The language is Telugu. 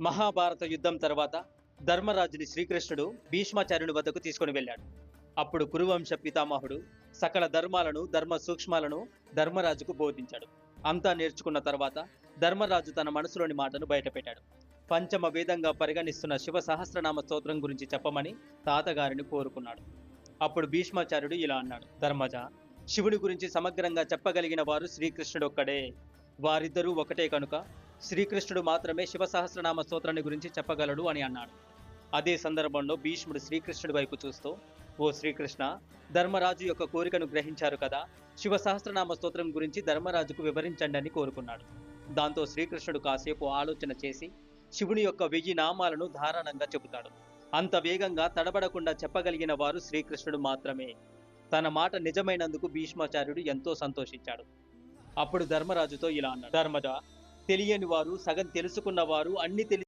మహాభారత యుద్ధం తర్వాత ధర్మరాజుని శ్రీకృష్ణుడు భీష్మాచార్యుని వద్దకు తీసుకొని వెళ్ళాడు. అప్పుడు కురువంశ పితామహుడు సకల ధర్మాలను ధర్మ సూక్ష్మాలను ధర్మరాజుకు బోధించాడు. అంతా నేర్చుకున్న తర్వాత ధర్మరాజు తన మనసులోని మాటను బయటపెట్టాడు. పంచమ వేదంగా పరిగణిస్తున్న శివ సహస్రనామ స్తోత్రం గురించి చెప్పమని తాతగారిని కోరుకున్నాడు. అప్పుడు భీష్మాచార్యుడు ఇలా అన్నాడు ధర్మజ శివుడి గురించి సమగ్రంగా చెప్పగలిగిన వారు శ్రీకృష్ణుడు ఒక్కడే వారిద్దరూ ఒకటే కనుక శ్రీకృష్ణుడు మాత్రమే శివ సహస్రనామ స్తోత్రాన్ని గురించి చెప్పగలడు అని అన్నాడు. అదే సందర్భంలో భీష్ముడు శ్రీకృష్ణుడి వైపు చూస్తూ ఓ శ్రీకృష్ణ ధర్మరాజు యొక్క కోరికను గ్రహించారు కదా శివ సహస్రనామ స్తోత్రం గురించి ధర్మరాజుకు వివరించండి అని కోరుకున్నాడు. దాంతో శ్రీకృష్ణుడు కాసేపు ఆలోచన చేసి శివుని యొక్క వెయ్యి నామాలను ధారణంగా చెబుతాడు. అంత వేగంగా తడబడకుండా చెప్పగలిగిన వారు శ్రీకృష్ణుడు మాత్రమే. తన మాట నిజమైనందుకు భీష్మాచార్యుడు ఎంతో సంతోషించాడు. అప్పుడు ధర్మరాజుతో ఇలా అన్నాడు. ధర్మజ తెలియని వారు సగం తెలుసుకున్న వారు అన్ని తెలి